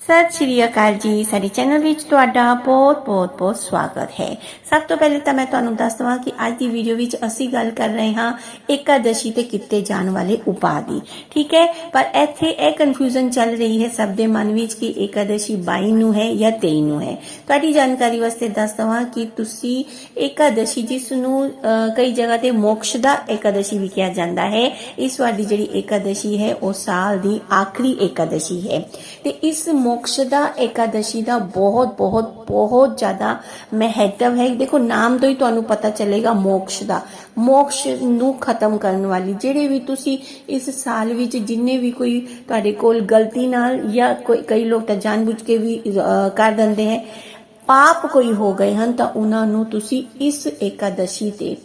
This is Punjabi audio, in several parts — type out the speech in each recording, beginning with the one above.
ਸਤਿ ਸ਼੍ਰੀ ਅਕਾਲ ਜੀ, ਸਾਡੇ ਚੈਨਲ ਵਿੱਚ ਤੁਹਾਡਾ ਬਹੁਤ ਬਹੁਤ ਬਹੁਤ ਸਵਾਗਤ ਹੈ। ਸਭ ਤੋਂ ਪਹਿਲੇ ਤਾਂ ਮੈਂ ਤੁਹਾਨੂੰ ਦੱਸ ਦਵਾਂ ਕਿ ਅੱਜ ਦੀ ਵੀਡੀਓ ਵਿੱਚ ਅਸੀਂ ਗੱਲ ਕਰ ਰਹੇ ਹਾਂ ਏਕਾਦਸ਼ੀ ਤੇ ਕੀਤੇ ਜਾਣ ਵਾਲੇ ਉਪਾਅ ਦੀ। ਠੀਕ ਹੈ? ਪਰ ਇੱਥੇ ਇਹ ਕਨਫਿਊਜ਼ਨ ਚੱਲ ਰਹੀ ਹੈ ਸਭ ਦੇ ਮਨ ਵਿੱਚ ਕਿ ਏਕਾਦਸ਼ੀ 22 ਨੂੰ ਹੈ ਜਾਂ 23 ਨੂੰ ਹੈ। ਤੁਹਾਡੀ ਜਾਣਕਾਰੀ ਵਾਸਤੇ ਦੱਸ ਦਵਾਂ ਕਿ ਤੁਸੀਂ ਏਕਾਦਸ਼ੀ ਜਿਸ ਨੂੰ ਕਈ ਜਗ੍ਹਾ ਤੇ ਮੋਕਸ਼ ਦਾ ਏਕਾਦਸ਼ੀ ਵੀ ਕਿਹਾ ਜਾਂਦਾ ਹੈ, ਇਸ ਵਾਰ ਦੀ ਜਿਹੜੀ ਏਕਾਦਸ਼ੀ ਹੈ ਉਹ ਸਾਲ ਦੀ ਆਖਰੀ ਏਕਾਦਸ਼ੀ ਹੈ। ਤੇ ਇਸ ਮੋਕਸ਼ ਦਾ ਏਕਾਦਸ਼ੀ ਦਾ ਬਹੁਤ ਬਹੁਤ ਬਹੁਤ ਜ਼ਿਆਦਾ ਮਹੱਤਵ ਹੈ। ਦੇਖੋ, ਨਾਮ ਤੋਂ ਹੀ ਤੁਹਾਨੂੰ ਪਤਾ ਚੱਲੇਗਾ ਮੋਕਸ਼ ਦਾ। ਮੋਕਸ਼ ਨੂੰ ਖਤਮ ਕਰਨ ਵਾਲੀ, ਜਿਹੜੇ ਵੀ ਤੁਸੀਂ ਇਸ ਸਾਲ ਵਿੱਚ ਜਿੰਨੇ ਵੀ ਕੋਈ ਤੁਹਾਡੇ ਕੋਲ ਗਲਤੀ ਨਾਲ ਜਾਂ ਕੋਈ, ਕਈ ਲੋਕ ਤਾਂ ਜਾਣਬੁੱਝ ਕੇ ਵੀ ਕਰ ਦਿੰਦੇ ਹੈ। ਪਾਪ ਕੋਈ ਹੋ ਗਏ ਹਨ ਤਾਂ ਉਹਨਾਂ ਨੂੰ ਤੁਸੀਂ ਇਸ ਏਕਾਦਸ਼ੀ ਤੇ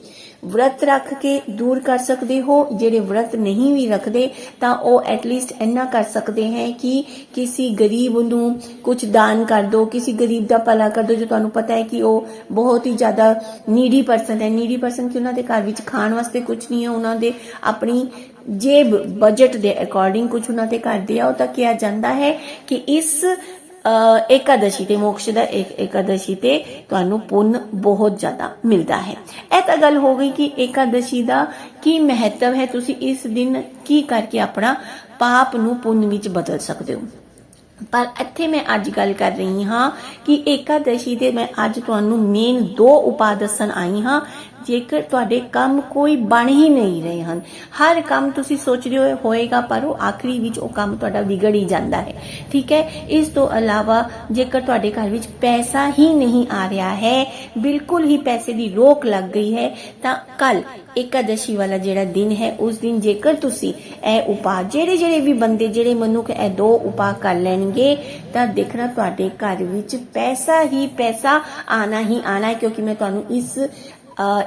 ਵਰਤ ਰੱਖ ਕੇ ਦੂਰ ਕਰ ਸਕਦੇ ਹੋ। ਜਿਹੜੇ ਵਰਤ ਨਹੀਂ ਵੀ ਰੱਖਦੇ, ਤਾਂ ਉਹ ਐਟਲੀਸਟ ਇੰਨਾ ਕਰ ਸਕਦੇ ਹੈ ਕਿ ਕਿਸੇ ਗਰੀਬ ਨੂੰ ਕੁਝ ਦਾਨ ਕਰ ਦਿਓ ਕਿਸੇ ਗਰੀਬ ਦਾ ਭਲਾ ਕਰ ਦਿਓ ਜੋ ਤੁਹਾਨੂੰ ਪਤਾ ਹੈ ਕਿ ਉਹ ਬਹੁਤ ਹੀ ਜ਼ਿਆਦਾ ਨੀਡੀ ਪਰਸਨ ਹੈ। ਨੀਡੀ ਪਰਸਨ ਕਿ ਉਹਨਾਂ ਦੇ ਘਰ ਵਿੱਚ ਖਾਣ ਵਾਸਤੇ ਕੁਝ ਨਹੀਂ ਹੈ, ਉਹਨਾਂ ਦੇ ਆਪਣੀ ਜੇਬ ਬਜਟ ਦੇ ਅਕੋਰਡਿੰਗ ਕੁਝ ਉਹਨਾਂ ਦੇ ਘਰ ਦੇ ਆ। ਉਹ ਤਾਂ ਕਿਹਾ ਜਾਂਦਾ ਹੈ ਕਿ ਇਸ ਅ, ਏਕਾਦਸ਼ੀ ਤੇ ਮੋਕਸ਼ ਦਾ ਇੱਕ ਤੇ ਤੁਹਾਨੂੰ ਪੁੰਨ ਬਹੁਤ ਜ਼ਿਆਦਾ ਮਿਲਦਾ ਹੈ। ਇਹ ਤਾਂ ਗੱਲ ਹੋ ਗਈ ਕਿ ਏਕਾਦਸ਼ੀ ਦਾ ਕੀ ਮਹੱਤਵ ਹੈ ਤੁਸੀਂ ਇਸ ਦਿਨ ਕੀ ਕਰਕੇ ਆਪਣਾ ਪਾਪ ਨੂੰ ਪੁੰਨ ਵਿੱਚ ਬਦਲ ਸਕਦੇ ਹੋ? ਪਰ ਇੱਥੇ ਮੈਂ ਅੱਜ ਗੱਲ ਕਰ ਰਹੀ ਹਾਂ ਕਿ ਏਕਾਦਸ਼ੀ ਦੇ ਮੈਂ ਅੱਜ ਤੁਹਾਨੂੰ ਮੇਨ ਦੋ ਉਪਾਅ ਦੱਸਣ ਆਈ ਹਾਂ। ਜੇਕਰ ਤੁਹਾਡੇ ਕੰਮ ਕੋਈ ਬਣ ਹੀ ਨਹੀਂ ਰਹੇ ਹਨ, ਹਰ ਕੰਮ ਤੁਸੀਂ ਸੋਚ ਰਹੇ ਹੋ, ਹੋਏਗਾ, ਪਰ ਉਹ ਆਖਰੀ ਵਿੱਚ ਉਹ ਕੰਮ ਤੁਹਾਡਾ ਵਿਗੜ ਹੀ ਜਾਂਦਾ ਹੈ। ਠੀਕ ਹੈ? ਇਸ ਤੋਂ ਇਲਾਵਾ ਜੇਕਰ ਤੁਹਾਡੇ ਘਰ ਵਿੱਚ ਪੈਸਾ ਹੀ ਨਹੀਂ ਆ ਰਿਹਾ ਹੈ, ਬਿਲਕੁਲ ਹੀ ਪੈਸੇ ਦੀ ਰੋਕ ਲੱਗ ਗਈ ਹੈ, ਤਾਂ ਕੱਲ ਏਕਾਦਸ਼ੀ ਵਾਲਾ ਜਿਹੜਾ ਦਿਨ ਹੈ, ਉਸ ਦਿਨ ਜੇਕਰ ਤੁਸੀਂ ਇਹ ਉਪਾਅ, ਜਿਹੜੇ ਜਿਹੜੇ ਵੀ ਬੰਦੇ, ਜਿਹੜੇ ਮਨੁੱਖ ਇਹ ਦੋ ਉਪਾਅ ਕਰ ਲੈਣਗੇ, ਤਾਂ ਦੇਖਣਾ ਤੁਹਾਡੇ ਘਰ ਵਿੱਚ ਪੈਸਾ ਹੀ ਪੈਸਾ ਆਣਾ ਹੀ ਆਣਾ ਕਿਉਂਕਿ ਮੈਂ ਤੁਹਾਨੂੰ ਇਸ ਅ,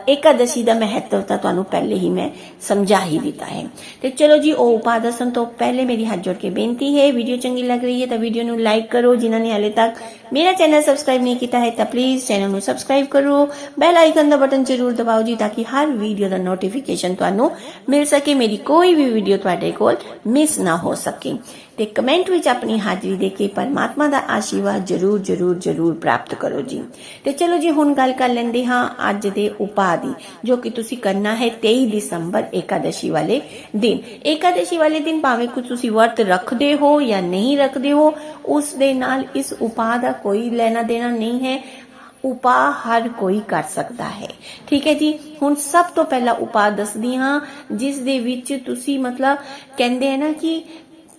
ਦਾ ਮਹੱਤਵ ਤਾਂ ਤੁਹਾਨੂੰ ਪਹਿਲੇ ਹੀ ਮੈਂ ਸਮਝਾ ਹੀ ਦਿੱਤਾ ਹੈ। ਤੇ ਚਲੋ ਜੀ ਉਹ ਉਪਾਅ ਤੋਂ ਪਹਿਲੇ ਮੇਰੀ ਹੱਥ ਜੋੜ ਕੇ ਬੇਨਤੀ ਹੈ ਵੀਡੀਓ ਚੰਗੀ ਲੱਗ ਰਹੀ ਹੈ ਤਾਂ ਵੀਡੀਓ ਨੂੰ ਲਾਈਕ ਕਰੋ ਜਿਨ੍ਹਾਂ ਨੇ ਹਾਲੇ ਤੱਕ ਮੇਰਾ ਚੈਨਲ ਸਬਸਕ੍ਰਾਈਬ ਨਹੀਂ ਕੀਤਾ ਹੈ ਤਾਂ ਪਲੀਜ਼ ਚੈਨਲ ਨੂੰ ਸਬਸਕ੍ਰਾਈਬ ਕਰੋ। ਬੈਲ ਆਈਕਨ ਦਾ ਬਟਨ ਜ਼ਰੂਰ ਦਬਾਓ ਜੀ ਤਾਂ ਕਿ ਹਰ ਵੀਡੀਓ ਦਾ ਨੋਟੀਫਿਕੇਸ਼ਨ ਤੁਹਾਨੂੰ ਮਿਲ ਸਕੇ। ਮੇਰੀ ਕੋਈ ਵੀ ਵੀਡੀਓ ਤੁਹਾਡੇ ਕੋਲ ਮਿਸ ਨਾ ਹੋ ਸਕੇ। ਤੇ ਕਮੈਂਟ ਵਿੱਚ ਆਪਣੀ ਹਾਜ਼ਰੀ ਦੇ ਕੇ ਪਰਮਾਤਮਾ ਦਾ ਆਸ਼ੀਰਵਾਦ ਜਰੂਰ ਜਰੂਰ ਜਰੂਰ ਪ੍ਰਾਪਤ ਕਰੋ ਜੀ। ਤੇ ਚਲੋ ਜੀ, ਹੁਣ ਗੱਲ ਕਰ ਲੈਂਦੇ ਹਾਂ ਅੱਜ ਦੇ ਉਪਾਅ ਦੀ, ਜੋ ਕਿ ਤੁਸੀਂ ਕਰਨਾ ਹੈ 23 ਦਸੰਬਰ ਏਕਾਦਸ਼ੀ ਵਾਲੇ ਦਿਨ। ਏਕਾਦਸ਼ੀ ਵਾਲੇ ਦਿਨ ਭਾਵੇਂ ਕੁਝ ਤੁਸੀਂ ਵਰਤ ਰੱਖਦੇ ਹੋ ਜਾਂ ਨਹੀਂ ਰੱਖਦੇ ਹੋ, ਉਸ ਦੇ ਨਾਲ ਇਸ ਉਪਾਅ ਦਾ ਕੋਈ ਲੈਣਾ ਦੇਣਾ ਨਹੀਂ ਹੈ। ਉਪਾ ਹਰ ਕੋਈ ਕਰ ਸਕਦਾ ਹੈ। ਠੀਕ ਹੈ ਜੀ, ਹੁਣ ਸਭ ਤੋਂ ਪਹਿਲਾ ਉਪਾ ਦੱਸਦੀ ਹਾਂ, ਜਿਸ ਦੇ ਵਿੱਚ ਤੁਸੀਂ ਮਤਲਬ ਕਹਿੰਦੇ ਆ ਨਾ ਕਿ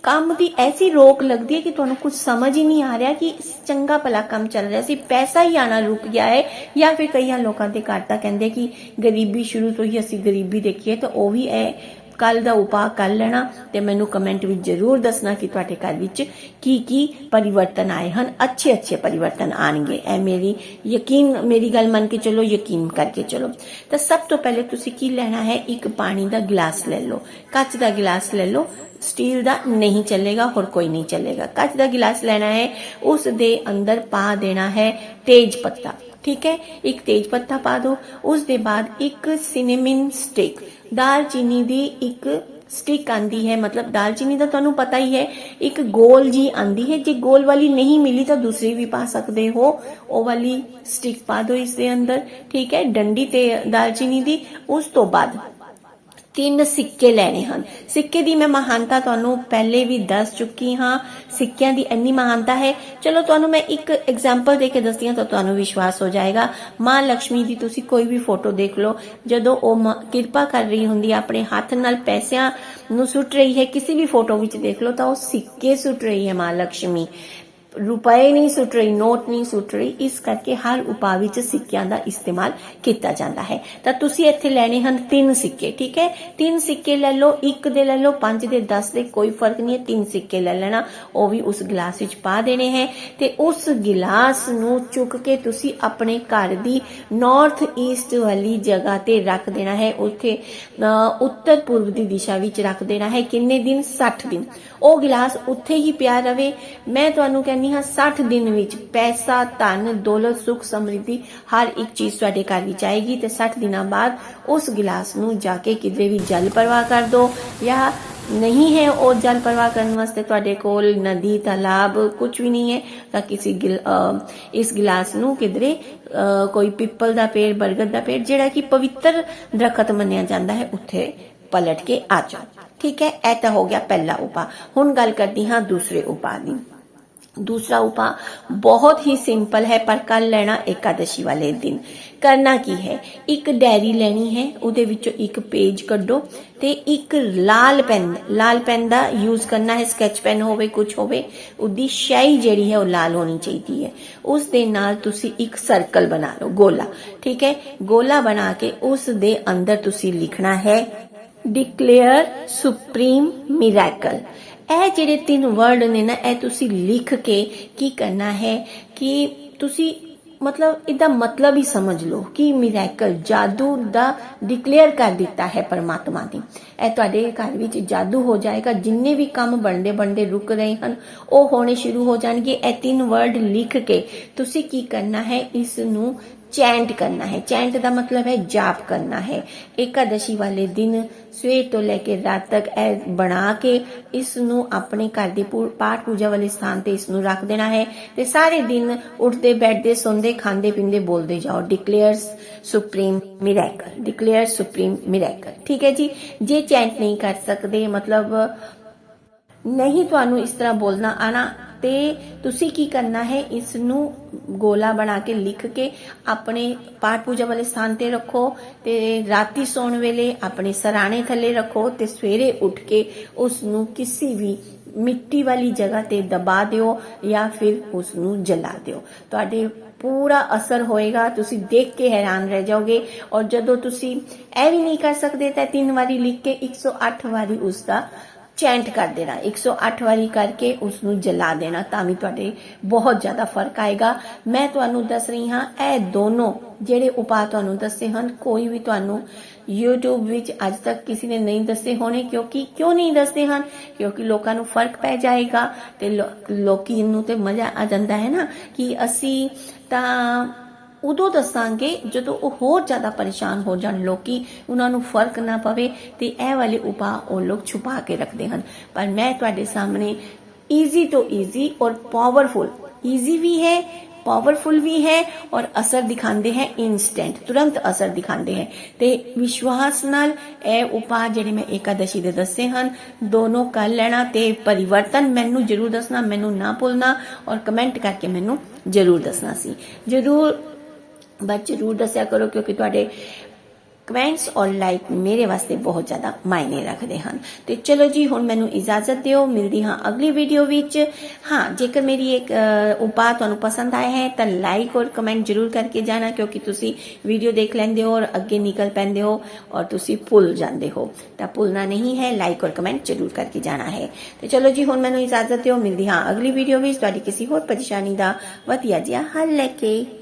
ਕੰਮ ਦੀ ਐਸੀ ਰੋਕ ਲੱਗਦੀ ਹੈ ਕਿ ਤੁਹਾਨੂੰ ਕੁਝ ਸਮਝ ਹੀ ਨਹੀਂ ਆ ਰਿਹਾ ਕਿ ਚੰਗਾ ਭਲਾ ਕੰਮ ਚੱਲ ਰਿਹਾ ਸੀ, ਪੈਸਾ ਹੀ ਆਣਾ ਰੁਕ ਗਿਆ ਹੈ, ਜਾਂ ਫਿਰ ਕਈਆਂ ਲੋਕਾਂ ਦੇ ਘਰ ਤਾਂ ਕਹਿੰਦੇ ਕਿ ਗਰੀਬੀ ਸ਼ੁਰੂ ਤੋਂ ਹੀ ਅਸੀਂ ਗਰੀਬੀ ਦੇਖੀਏ ਤਾਂ ਉਹ ਵੀ ਇਹ ਕੱਲ ਦਾ ਉਪਾਅ ਕਰ ਲੈਣਾ ਤੇ ਮੈਨੂੰ ਕਮੈਂਟ ਵਿੱਚ ਜ਼ਰੂਰ ਦੱਸਣਾ ਕਿ ਤੁਹਾਡੇ ਘਰ ਵਿੱਚ ਕੀ ਕੀ ਪਰਿਵਰਤਨ ਆਏ ਹਨ। ਅੱਛੇ ਅੱਛੇ ਪਰਿਵਰਤਨ ਆਣਗੇ। ਇਹ ਮੇਰੀ ਯਕੀਨ, ਮੇਰੀ ਗੱਲ ਮੰਨ ਕੇ ਚਲੋ, ਯਕੀਨ ਕਰਕੇ ਚਲੋ। ਤਾਂ ਸਭ ਤੋਂ ਪਹਿਲੇ ਤੁਸੀਂ ਕੀ ਲੈਣਾ ਹੈ? ਇੱਕ ਪਾਣੀ ਦਾ ਗਲਾਸ ਲੈ ਲਓ। ਕੱਚ ਦਾ ਗਲਾਸ ਲੈ ਲਓ। ਸਟੀਲ ਦਾ ਨਹੀਂ ਚੱਲੇਗਾ, ਹੋਰ ਕੋਈ ਨਹੀਂ ਚੱਲੇਗਾ। ਕੱਚ ਦਾ ਗਿਲਾਸ ਲੈਣਾ ਹੈ, ਉਸ ਦੇ ਅੰਦਰ ਪਾ ਦੇਣਾ ਹੈ ਤੇਜ ਪੱਤਾ। ਠੀਕ ਹੈ? ਇੱਕ ਤੇਜ ਪੱਤਾ ਪਾ ਦਿਓ ਉਸ ਦੇ ਬਾਅਦ ਇੱਕ ਸਿਨੇਮਨ ਸਟਿਕ ਦਾਲਚੀਨੀ ਦੀ ਇੱਕ ਸਟਿਕ ਆਂਦੀ ਹੈ। ਮਤਲਬ ਦਾਲਚੀਨੀ ਦਾ ਤੁਹਾਨੂੰ ਪਤਾ ਹੀ ਹੈ, ਇੱਕ ਗੋਲ ਜੀ ਆਂਦੀ ਹੈ। ਜੇ ਗੋਲ ਵਾਲੀ ਨਹੀਂ ਮਿਲੀ ਤਾਂ ਦੂਸਰੀ ਵੀ ਪਾ ਸਕਦੇ ਹੋ। ਉਹ ਵਾਲੀ ਸਟਿਕ ਪਾ ਦਿਓ ਇਸ ਦੇ ਅੰਦਰ। ਠੀਕ ਹੈ? ਡੰਡੀ ਤੇ ਦਾਲਚੀਨੀ ਦੀ। ਉਸ ਤੋਂ ਬਾਅਦ ਤਿੰਨ ਸਿੱਕੇ ਲੈਣੇ ਹਨ। ਸਿੱਕੇ ਦੀ ਮੈਂ ਮਹਾਨਤਾ ਤੁਹਾਨੂੰ ਪਹਿਲੇ ਵੀ ਦੱਸ ਚੁੱਕੀ ਹਾਂ। ਸਿੱਕਿਆਂ ਦੀ ਇੰਨੀ ਮਹਾਨਤਾ ਹੈ। ਚਲੋ ਤੁਹਾਨੂੰ ਮੈਂ ਇੱਕ ਐਗਜ਼ਾਮਪਲ ਦੇ ਕੇ ਦੱਸਦੀ ਹਾਂ ਤਾਂ ਤੁਹਾਨੂੰ ਵਿਸ਼ਵਾਸ ਹੋ ਜਾਏਗਾ। ਮਾਂ ਲక్ష్ਮੀ ਦੀ ਤੁਸੀਂ ਕੋਈ ਵੀ ਫੋਟੋ ਦੇਖ ਲਓ। ਜਦੋਂ ਉਹ ਕਿਰਪਾ ਕਰ ਰਹੀ ਹੁੰਦੀ ਆਪਣੇ ਹੱਥ ਨਾਲ ਪੈਸਿਆਂ ਨੂੰ ਸੁੱਟ ਰਹੀ ਹੈ, ਕਿਸੇ ਵੀ ਫੋਟੋ ਵਿੱਚ ਦੇਖ ਲਓ ਤਾਂ ਉਹ ਸਿੱਕੇ ਸੁੱਟ ਰਹੀ ਹੈ ਮਾਂ ਲక్ష్ਮੀ ਰੁਪਏ ਨਹੀਂ ਸੁੱਟ ਰਹੀ, ਨੋਟ ਨਹੀਂ ਸੁੱਟ ਰਹੀ, ਇਸ ਕਰਕੇ ਹਰ ਉਪਾਅ ਵਿੱਚ ਸਿੱਕਿਆਂ ਦਾ ਇਸਤੇਮਾਲ ਕੀਤਾ ਜਾਂਦਾ ਹੈ। ਤਾਂ ਤੁਸੀਂ ਇੱਥੇ ਲੈਣੇ ਹਨ ਤਿੰਨ ਸਿੱਕੇ, ਠੀਕ ਹੈ? ਤਿੰਨ ਸਿੱਕੇ ਲੈ ਲਓ, ਇੱਕ ਦੇ ਲੈ ਲਓ, ਪੰਜ ਦੇ 10 ਦੇ, ਕੋਈ ਫ਼ਰਕ ਨਹੀਂ ਹੈ, ਤਿੰਨ ਸਿੱਕੇ ਲੈ ਲੈਣਾ, ਉਹ ਵੀ ਉਸ ਗਲਾਸ ਵਿੱਚ ਪਾ ਦੇਣੇ ਹੈ। ਤੇ ਉਸ ਗਲਾਸ ਨੂੰ ਚੁੱਕ ਕੇ ਤੁਸੀਂ ਆਪਣੇ ਘਰ ਦੀ ਨਾਰਥ ਈਸਟ ਵਾਲੀ ਜਗ੍ਹਾ ਤੇ ਰੱਖ ਦੇਣਾ ਹੈ। ਉੱਥੇ ਉੱਤਰ ਪੂਰਬ ਦੀ ਦਿਸ਼ਾ ਵਿੱਚ ਰੱਖ ਦੇਣਾ ਹੈ। ਕਿੰਨੇ ਦਿਨ? 60 ਦਿਨ। ਉਹ ਗਲਾਸ ਉੱਥੇ ਹੀ ਪਿਆ ਰਵੇ। ਮੈਂ ਤੁਹਾਨੂੰ ਕਹਿੰਨੀ 360 ਦਿਨ ਵਿੱਚ ਪੈਸਾ, ਧਨ, ਦੌਲਤ, ਸੁਖ ਸਮ੍ਰਿੱਧੀ, ਹਰ ਇੱਕ ਚੀਜ਼ ਤੁਹਾਡੇ ਘਰ ਵਿੱਚ ਆਏਗੀ ਤੇ 60 ਦਿਨਾਂ ਬਾਅਦ ਉਸ ਗਿਲਾਸ ਨੂੰ ਜਾ ਕੇ ਕਿਧਰੇ ਵੀ ਜਲ ਪਰਵਾਹ ਕਰ ਦਿਓ ਜਾਂ ਨਹੀਂ ਹੈ ਉਹ ਜਲ ਪਰਵਾਹ ਕਰਨ ਵਾਸਤੇ ਤੁਹਾਡੇ ਕੋਲ ਨਦੀ, ਤਾਲਾਬ ਕੁਝ ਵੀ ਨਹੀਂ ਹੈ, ਤਾਂ ਕਿਸੇ ਇਸ ਗਿਲਾਸ ਨੂੰ ਕਿਧਰੇ ਕੋਈ ਪਿੱਪਲ ਦਾ ਪੇੜ, ਬਰਗਦ ਦਾ ਪੇੜ, ਜਿਹੜਾ ਕਿ ਪਵਿੱਤਰ ਦਰਖਤ ਮੰਨਿਆ ਜਾਂਦਾ ਹੈ, ਉੱਥੇ ਪਲਟ ਕੇ ਆ ਜਾਓ। ਠੀਕ ਹੈ, ਇਹ ਤਾਂ ਹੋ ਗਿਆ ਪਹਿਲਾ ਉਪਾ ਹੁਣ ਗੱਲ ਕਰਦੀ ਹਾਂ ਦੂਸਰੇ ਉਪਾ ਦੀ। ਦੂਸਰਾ ਉਪਾਅ ਬਹੁਤ ਹੀ ਸਿੰਪਲ ਹੈ, ਪਰ ਕੱਲ ਲੈਣਾ ਏਕਾदशी ਵਾਲੇ ਦਿਨ। ਕਰਨਾ ਕੀ ਹੈ? ਇੱਕ ਡੈਰੀ ਲੈਣੀ ਹੈ, ਉਹਦੇ ਵਿੱਚੋਂ ਇੱਕ ਪੇਜ ਕੱਢੋ ਤੇ ਇੱਕ ਲਾਲ ਪੈਨ ਲਾਲ ਪੈਨ ਦਾ ਯੂਜ਼ ਕਰਨਾ ਹੈ ਸਕੈਚ ਪੈਨ ਹੋਵੇ ਕੁਝ ਹੋਵੇ, ਉਹਦੀ ਸ਼ਾਈ ਜਿਹੜੀ ਹੈ, ਉਹ ਲਾਲ ਹੋਣੀ ਚਾਹੀਦੀ ਹੈ। ਉਸ ਦੇ ਨਾਲ ਤੁਸੀਂ ਇੱਕ ਸਰਕਲ ਬਣਾ ਲਓ, ਗੋਲਾ। ਠੀਕ ਹੈ? ਗੋਲਾ ਬਣਾ ਕੇ ਉਸ ਦੇ ਅੰਦਰ ਤੁਸੀਂ ਲਿਖਣਾ ਹੈ ਡਿਕਲੇਅਰ ਸੁਪਰੀਮ ਮਿਰੈਕਲ ਇਹ ਜਿਹੜੇ ਤਿੰਨ ਵਰਡ ਨੇ ਨਾ, ਇਹ ਤੁਸੀਂ ਲਿਖ ਕੇ ਕੀ ਕਰਨਾ ਹੈ ਕਿ ਤੁਸੀਂ ਮਤਲਬ ਇਹਦਾ ਮਤਲਬ ਹੀ ਸਮਝ ਲਓ ਕਿ ਮਿਰੈਕਲ ਜਾਦੂ ਦਾ ਡਿਕਲੇਅਰ ਕਰ ਦਿੱਤਾ ਹੈ ਪਰਮਾਤਮਾ ਨੇ। ਇਹ ਤੁਹਾਡੇ ਘਰ ਵਿੱਚ ਜਾਦੂ ਹੋ ਜਾਏਗਾ, ਜਿੰਨੇ ਵੀ ਕੰਮ ਬਣਦੇ ਬਣਦੇ ਰੁਕ ਰਹੇ ਹਨ, ਉਹ ਹੋਣੇ ਸ਼ੁਰੂ ਹੋ ਜਾਣਗੇ। ਇਹ ਤਿੰਨ ਵਰਡ ਲਿਖ ਕੇ ਤੁਸੀਂ ਕੀ ਕਰਨਾ ਹੈ, ਇਸ ਨੂੰ ਚੈਂਟ ਕਰਨਾ ਹੈ। ਚੈਂਟ ਦਾ ਮਤਲਬ ਹੈ ਜਾਪ ਕਰਨਾ ਹੈ। ਏਕਾदशी ਵਾਲੇ ਦਿਨ ਸਵੇਰ ਤੋਂ ਲੈ ਕੇ ਰਾਤ ਤੱਕ ਇਹ ਬਣਾ ਕੇ ਇਸ ਨੂੰ ਆਪਣੇ ਘਰ ਦੇ ਪਾਠ ਪੂਜਾ ਵਾਲੇ ਸਥਾਨ ਤੇ ਇਸ ਨੂੰ ਰੱਖ ਦੇਣਾ ਹੈ ਤੇ ਸਾਰੇ ਦਿਨ ਉੱਠਦੇ, ਬੈਠਦੇ, ਸੌਂਦੇ, ਖਾਂਦੇ, ਪੀਂਦੇ, ਬੋਲਦੇ ਜਾਓ। Declares supreme miracle declare supreme miracle ਠੀਕ ਹੈ ਜੀ? ਜੇ ਚੈਂਟ ਨਹੀਂ ਕਰ ਸਕਦੇ, ਮਤਲਬ ਨਹੀਂ ਤੁਹਾਨੂੰ ਇਸ ਤਰ੍ਹਾਂ ਬੋਲਣਾ ਆਣਾ ਤੇ ਤੁਸੀਂ ਕੀ ਕਰਨਾ ਹੈ ਇਸ ਨੂੰ ਗੋਲਾ ਬਣਾ ਕੇ ਲਿਖ ਕੇ ਆਪਣੇ ਪਾਠ ਪੂਜਾ ਵਾਲੇ ਸਥਾਨ ਤੇ ਰੱਖੋ ਤੇ ਰਾਤੀ ਸੌਣ ਵੇਲੇ ਆਪਣੇ ਸਰਾਣੇ ਥੱਲੇ ਰੱਖੋ ਤੇ ਸਵੇਰੇ ਉੱਠ ਕੇ ਉਸ ਨੂੰ ਕਿਸੇ ਵੀ ਮਿੱਟੀ ਵਾਲੀ ਜਗ੍ਹਾ ਤੇ ਦਬਾ ਦਿਓ ਜਾਂ ਫਿਰ ਉਸ ਨੂੰ ਜਲਾ ਦਿਓ। ਤੁਹਾਡੇ ਪੂਰਾ ਅਸਰ ਹੋਏਗਾ, ਤੁਸੀਂ ਦੇਖ ਕੇ ਹੈਰਾਨ ਰਹਿ ਜਾਓਗੇ ਔਰ ਜਦੋਂ ਤੁਸੀਂ ਇਹ ਵੀ ਨਹੀਂ ਕਰ ਸਕਦੇ ਤਾਂ ਤਿੰਨ ਵਾਰੀ ਲਿਖ ਕੇ 108 ਵਾਰੀ ਉਸ ਦਾ ਚੈਂਟ ਕਰ ਦੇਣਾ। 108 ਵਾਰੀ ਕਰਕੇ ਉਸ ਨੂੰ ਜਲਾ ਦੇਣਾ ਤਾਂ ਵੀ ਤੁਹਾਡੇ ਬਹੁਤ ਜ਼ਿਆਦਾ ਫ਼ਰਕ ਆਏਗਾ। ਮੈਂ ਤੁਹਾਨੂੰ ਦੱਸ ਰਹੀ ਹਾਂ, ਇਹ ਦੋਨੋਂ ਜਿਹੜੇ ਉਪਾਅ ਤੁਹਾਨੂੰ ਦੱਸੇ ਹਨ, ਕੋਈ ਵੀ ਤੁਹਾਨੂੰ YouTube ਵਿੱਚ ਅੱਜ ਤੱਕ ਕਿਸੇ ਨੇ ਨਹੀਂ ਦੱਸੇ ਹੋਣੇ, ਕਿਉਂਕਿ ਕਿਉਂ ਨਹੀਂ ਦੱਸਦੇ ਹਨ? ਕਿਉਂਕਿ ਲੋਕਾਂ ਨੂੰ ਫ਼ਰਕ ਪੈ ਜਾਏਗਾ ਤੇ ਲੋਕੀ ਨੂੰ ਤੇ ਮਜ਼ਾ ਆ ਜਾਂਦਾ ਹੈ ਨਾ, ਕਿ ਅਸੀਂ ਤਾਂ ਉਦੋਂ ਦੱਸਾਂਗੇ ਜਦੋਂ ਉਹ ਹੋਰ ਜ਼ਿਆਦਾ ਪਰੇਸ਼ਾਨ ਹੋ ਜਾਣ ਲੋਕੀ, ਉਹਨਾਂ ਨੂੰ ਫ਼ਰਕ ਨਾ ਪਵੇ ਤੇ ਇਹ ਵਾਲੇ ਉਪਾਅ ਉਹ ਲੋਕ ਛੁਪਾ ਕੇ ਰੱਖਦੇ ਹਨ। ਪਰ ਮੈਂ ਤੁਹਾਡੇ ਸਾਹਮਣੇ ਈਜ਼ੀ ਤੋਂ ਈਜ਼ੀ ਔਰ ਪਾਵਰਫੁਲ ਈਜ਼ੀ ਵੀ ਹੈ ਪਾਵਰਫੁਲ ਵੀ ਹੈ ਔਰ ਅਸਰ ਦਿਖਾਉਂਦੇ ਹੈ ਇਨਸਟੈਂਟ ਤੁਰੰਤ ਅਸਰ ਦਿਖਾਉਂਦੇ ਹੈ। ਤੇ ਵਿਸ਼ਵਾਸ ਨਾਲ ਇਹ ਉਪਾਅ ਜਿਹੜੇ ਮੈਂ ਏਕਾदशी ਦੇ ਦੱਸੇ ਹਨ, ਦੋਨੋਂ ਕਰ ਲੈਣਾ ਤੇ ਪਰਿਵਰਤਨ ਮੈਨੂੰ ਜਰੂਰ ਦੱਸਣਾ, ਮੈਨੂੰ ਨਾ ਭੁੱਲਣਾ ਔਰ ਕਮੈਂਟ ਕਰਕੇ ਮੈਨੂੰ ਜਰੂਰ ਦੱਸਣਾ ਸੀ। ਜਰੂਰ ਬਸ ਜਰੂਰ ਦੱਸਿਆ ਕਰੋ ਕਿਉਂਕਿ ਤੁਹਾਡੇ ਕਮੈਂਟਸ ਔਰ ਲਾਈਕ ਮੇਰੇ ਵਾਸਤੇ ਬਹੁਤ ਜ਼ਿਆਦਾ ਮਾਇਨੇ ਰੱਖਦੇ ਹਨ। ਤੇ ਚਲੋ ਜੀ, ਹੁਣ ਮੈਨੂੰ ਇਜਾਜ਼ਤ ਦਿਓ। ਮਿਲਦੀ ਹਾਂ ਅਗਲੀ ਵੀਡੀਓ ਵਿੱਚ। ਹਾਂ, ਜੇਕਰ ਮੇਰੀ ਇੱਕ ਉਪਾਅ ਤੁਹਾਨੂੰ ਪਸੰਦ ਆਇਆ ਹੈ, ਤਾਂ ਲਾਈਕ ਔਰ ਕਮੈਂਟ ਜਰੂਰ ਕਰਕੇ ਜਾਣਾ ਕਿਉਂਕਿ ਤੁਸੀਂ ਵੀਡੀਓ ਦੇਖ ਲੈਂਦੇ ਹੋ ਔਰ ਅੱਗੇ ਨਿਕਲ ਪੈਂਦੇ ਹੋ ਔਰ ਤੁਸੀਂ ਭੁੱਲ ਜਾਂਦੇ ਹੋ। ਤਾਂ ਭੁੱਲਣਾ ਨਹੀਂ ਹੈ ਲਾਈਕ ਔਰ ਕਮੈਂਟ ਜਰੂਰ ਕਰਕੇ ਜਾਣਾ ਹੈ। ਤੇ ਚਲੋ ਜੀ, ਹੁਣ ਮੈਨੂੰ ਇਜਾਜ਼ਤ ਦਿਓ। ਮਿਲਦੀ ਹਾਂ ਅਗਲੀ ਵੀਡੀਓ ਵਿੱਚ। ਤੁਹਾਡੀ ਕਿਸੇ ਹੋਰ ਪਰੇਸ਼ਾਨੀ ਦਾ ਵਧੀਆ ਜਿਹਾ ਹੱਲ ਲੈ ਕੇ।